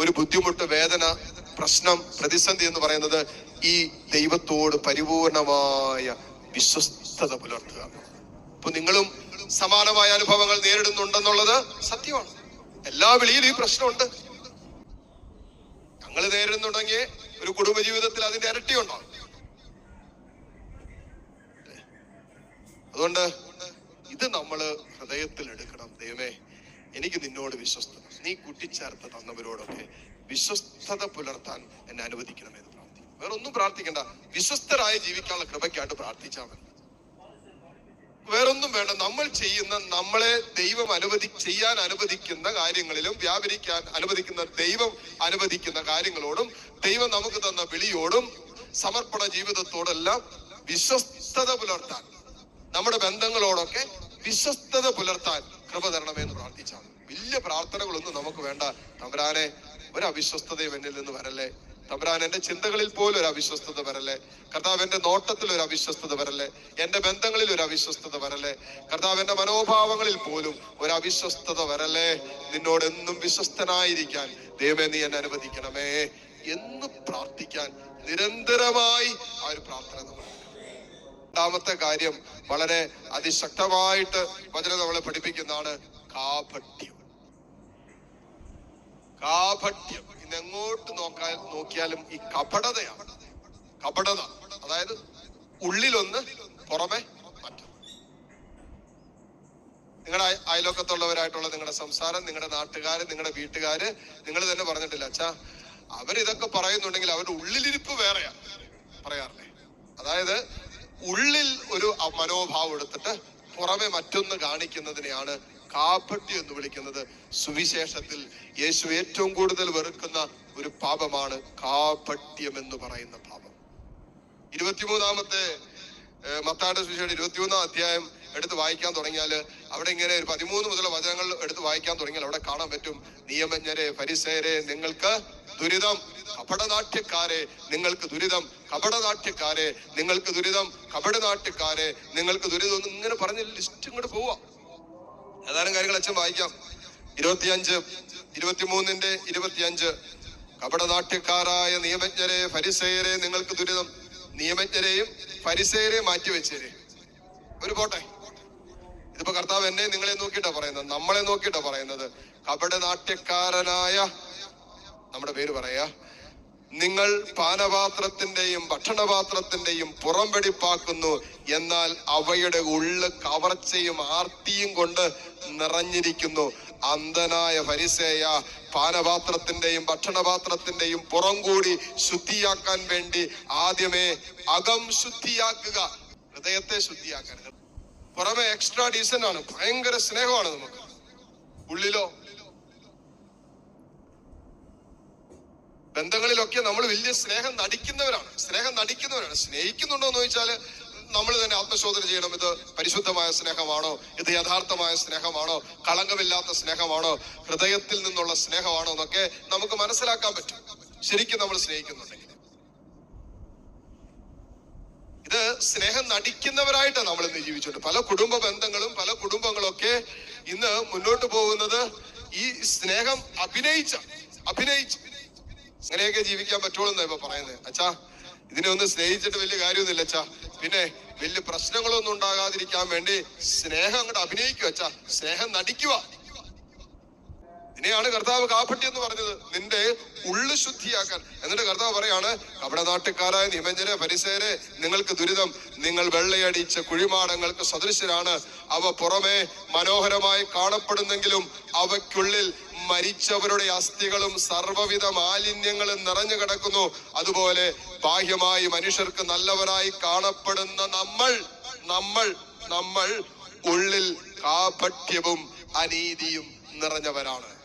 ഒരു ബുദ്ധിമുട്ട് വേദന പ്രശ്നം പ്രതിസന്ധി എന്ന് പറയുന്നത് ഈ ദൈവത്തോട് പരിപൂർണമായ വിശ്വസ്തത പുലർത്തുക. അപ്പൊ നിങ്ങളും സമാനമായ അനുഭവങ്ങൾ നേരിടുന്നുണ്ടെന്നുള്ളത് സത്യമാണ്. എല്ലാ വിളിയിലും ഈ പ്രശ്നമുണ്ട്. ഞങ്ങൾ നേരിടുന്നുണ്ടെങ്കിൽ ഒരു കുടുംബജീവിതത്തിൽ അതിന്റെ ഇരട്ടി ഉണ്ടാവും. അതുകൊണ്ട് ഇത് നമ്മൾ ഹൃദയത്തിൽ എടുക്കണം. ദൈവമേ എനിക്ക് നിന്നോട് വിശ്വസ്ത നീ കൂട്ടിച്ചേർത്ത് തന്നവരോടൊക്കെ വിശ്വസ്തത പുലർത്താൻ എന്നെ അനുവദിക്കണമെന്ന് പ്രാർത്ഥിക്കും വേറെ ഒന്നും പ്രാർത്ഥിക്കണ്ട. വിശ്വസ്തരായി ജീവിക്കാനുള്ള കൃപയ്ക്കായിട്ട് പ്രാർത്ഥിച്ചാൽ മതി. വേറൊന്നും വേണ്ട. നമ്മൾ ചെയ്യുന്ന നമ്മളെ ദൈവം അനുവദി ചെയ്യാൻ അനുവദിക്കുന്ന കാര്യങ്ങളിലും വ്യാപരിക്കാൻ അനുവദിക്കുന്ന ദൈവം അനുവദിക്കുന്ന കാര്യങ്ങളോടും ദൈവം നമുക്ക് തന്ന വിളിയോടും സമർപ്പണ ജീവിതത്തോടെല്ലാം വിശ്വസ്തത പുലർത്താൻ നമ്മുടെ ബന്ധങ്ങളോടൊക്കെ വിശ്വസ്തത പുലർത്താൻ കൃപ തരണമെന്ന് പ്രാർത്ഥിച്ചാണ് വലിയ പ്രാർത്ഥനകളൊന്നും നമുക്ക് വേണ്ട. തമ്പുരാനെ ഒരു അവിശ്വസ്തതയും എന്നിൽ നിന്ന് വരല്ലേ? തമ്പുരാൻ എന്റെ ചിന്തകളിൽ പോലും ഒരു അവിശ്വസ്തത വരല്ലേ? കർത്താവ് എന്റെ നോട്ടത്തിൽ ഒരു അവിശ്വസ്തത വരല്ലേ? എന്റെ ബന്ധങ്ങളിൽ ഒരു അവിശ്വസ്തത വരല്ലേ? കർത്താവ് എന്റെ മനോഭാവങ്ങളിൽ പോലും ഒരു അവിശ്വസ്തത വരല്ലേ? നിന്നോട് എന്നും വിശ്വസ്തനായിരിക്കാൻ ദൈവമേ നീ എന്നെ അനുവദിക്കണമേ. എന്ന് പ്രാർത്ഥിക്കാൻ നിരന്തരമായി ആ ഒരു പ്രാർത്ഥന നമ്മൾ രണ്ടാമത്തെ കാര്യം വളരെ അതിശക്തമായിട്ട് വചനം നമ്മളെ പഠിപ്പിക്കുന്നതാണ് കാപട്യം. കാപട്യം ഇന്ന് എങ്ങോട്ട് നോക്കാൻ നോക്കിയാലും ഈ കപടതയാണ്. കപടത. അതായത് ഉള്ളിലൊന്ന് പുറമെ നിങ്ങളുടെ അയ- അയലോക്കത്തുള്ളവരായിട്ടുള്ള നിങ്ങളുടെ സംസാരം നിങ്ങളുടെ നാട്ടുകാര് നിങ്ങളുടെ വീട്ടുകാര് നിങ്ങൾ തന്നെ പറഞ്ഞിട്ടില്ല അച്ഛാ അവരിതൊക്കെ പറയുന്നുണ്ടെങ്കിൽ അവരുടെ ഉള്ളിലിരിപ്പ് വേറെയാ. പറയാറില്ലേ? അതായത് ഉള്ളിൽ ഒരു മനോഭാവം എടുത്തിട്ട് പുറമെ മറ്റൊന്ന് കാണിക്കുന്നതിനെയാണ് കാപട്യം എന്ന് വിളിക്കുന്നത് സുവിശേഷത്തിൽ യേശു ഏറ്റവും കൂടുതൽ വെറുക്കുന്ന ഒരു പാപമാണ് കാപട്യം എന്ന് പറയുന്ന പാപം. ഇരുപത്തിമൂന്നാമത്തെ ഏഹ്, മത്തായുടെ സുവിശേഷം ഇരുപത്തിമൂന്നാം അധ്യായം എടുത്ത് വായിക്കാൻ തുടങ്ങിയാൽ അവിടെ ഇങ്ങനെ ഒരു പതിമൂന്ന് മുതൽ വചനങ്ങൾ എടുത്ത് വായിക്കാൻ തുടങ്ങിയാൽ അവിടെ കാണാൻ പറ്റും. നിയമജ്ഞരെ പരിസയരെ നിങ്ങൾക്ക് ദുരിതം. കപടനാട്യക്കാരെ നിങ്ങൾക്ക് ദുരിതം. കപടനാട്യക്കാരെ നിങ്ങൾക്ക് ദുരിതം. കപടനാട്യക്കാരെ നിങ്ങൾക്ക് ദുരിതം. ഇങ്ങനെ പറഞ്ഞ ലിസ്റ്റ് ഇങ്ങോട്ട് പോവാ. ഏതാനും കാര്യങ്ങൾ അച്ഛൻ വായിക്കാം. ഇരുപത്തിയഞ്ച് ഇരുപത്തിമൂന്നിന്റെ ഇരുപത്തിയഞ്ച്. കപടനാട്യക്കാരായ നിയമജ്ഞരെ ഫരിസേരെ നിങ്ങൾക്ക് ദുരിതം. നിയമജ്ഞരെയും ഫരിസേരെ മാറ്റിവെച്ചേരെ ഒരു പോട്ടെ. ഇതിപ്പോ കർത്താവ് എന്നെ നിങ്ങളെ നോക്കിയിട്ടാ പറയുന്നത് നമ്മളെ നോക്കിയിട്ടാ പറയുന്നത്. കപടനാട്യക്കാരനായ നമ്മുടെ പേര് പറയാ നിങ്ങൾ പാനപാത്രത്തിന്റെയും ഭക്ഷണപാത്രത്തിന്റെയും പുറം വെടിപ്പാക്കുന്നു എന്നാൽ അവയുടെ ഉള്ള് കവർച്ചയും ആർത്തിയും കൊണ്ട് നിറഞ്ഞിരിക്കുന്നു. അന്ധനായ പരിസേയ പാനപാത്രത്തിന്റെയും ഭക്ഷണപാത്രത്തിന്റെയും പുറം കൂടി ശുദ്ധിയാക്കാൻ വേണ്ടി ആദ്യമേ അകം ശുദ്ധിയാക്കുക. ഹൃദയത്തെ ശുദ്ധിയാക്കാൻ. പുറമെ എക്സ്ട്രാ ഡീസന്റ് ആണ്. ഭയങ്കര സ്നേഹമാണ് നമുക്ക്. ഉള്ളിലോ ബന്ധങ്ങളിലൊക്കെ നമ്മൾ വലിയ സ്നേഹം നടിക്കുന്നവരാണ്. സ്നേഹം നടിക്കുന്നവരാണ്. സ്നേഹിക്കുന്നുണ്ടോ എന്ന് ചോദിച്ചാൽ നമ്മൾ തന്നെ ആത്മശോധന ചെയ്യണം. ഇത് പരിശുദ്ധമായ സ്നേഹമാണോ? ഇത് യഥാർത്ഥമായ സ്നേഹമാണോ? കളങ്കമില്ലാത്ത സ്നേഹമാണോ? ഹൃദയത്തിൽ നിന്നുള്ള സ്നേഹമാണോ എന്നൊക്കെ നമുക്ക് മനസ്സിലാക്കാൻ പറ്റും. ശരിക്കും നമ്മൾ സ്നേഹിക്കുന്നുണ്ടെങ്കിൽ. ഇത് സ്നേഹം നടിക്കുന്നവരായിട്ടാണ് നമ്മൾ ഇന്ന് ജീവിച്ചുകൊണ്ട് പല കുടുംബ ബന്ധങ്ങളും പല കുടുംബങ്ങളൊക്കെ ഇന്ന് മുന്നോട്ട് പോകുന്നത് ഈ സ്നേഹം അഭിനയിച്ച അഭിനയിച്ച്. അങ്ങനെയൊക്കെ ജീവിക്കാൻ പറ്റുള്ളൂ എന്നാ ഇപ്പൊ പറയുന്നത് അച്ഛാ ഇതിനെ ഒന്ന് സ്നേഹിച്ചിട്ട് വലിയ കാര്യമൊന്നുമില്ല അച്ഛാ. പിന്നെ വലിയ പ്രശ്നങ്ങളൊന്നും ഉണ്ടാകാതിരിക്കാൻ വേണ്ടി സ്നേഹം അങ്ങോട്ട് അഭിനയിക്കുക അച്ഛാ. സ്നേഹം നടിക്കുക. ഇതിനെയാണ് കർത്താവ് കാപ്പട്ടി എന്ന് ഉള്ളു ശുദ്ധിയാക്കാൻ. എന്നിട്ട് കർത്താവ് പറയാണ് അവിടെ നാട്ടുകാരായ നിമഞ്ജനെ പരിസേരെ നിങ്ങൾക്ക് ദുരിതം നിങ്ങൾ വെള്ളയടിച്ച കുഴിമാടങ്ങൾക്ക് സദൃശരാണ്. അവ പുറമെ മനോഹരമായി കാണപ്പെടുന്നെങ്കിലും അവയ്ക്കുള്ളിൽ മരിച്ചവരുടെ അസ്ഥികളും സർവവിധ മാലിന്യങ്ങളും നിറഞ്ഞു കിടക്കുന്നു. അതുപോലെ ബാഹ്യമായി മനുഷ്യർക്ക് നല്ലവരായി കാണപ്പെടുന്ന നമ്മൾ നമ്മൾ നമ്മൾ ഉള്ളിൽ കാപട്യവും അനീതിയും നിറഞ്ഞവരാണ്.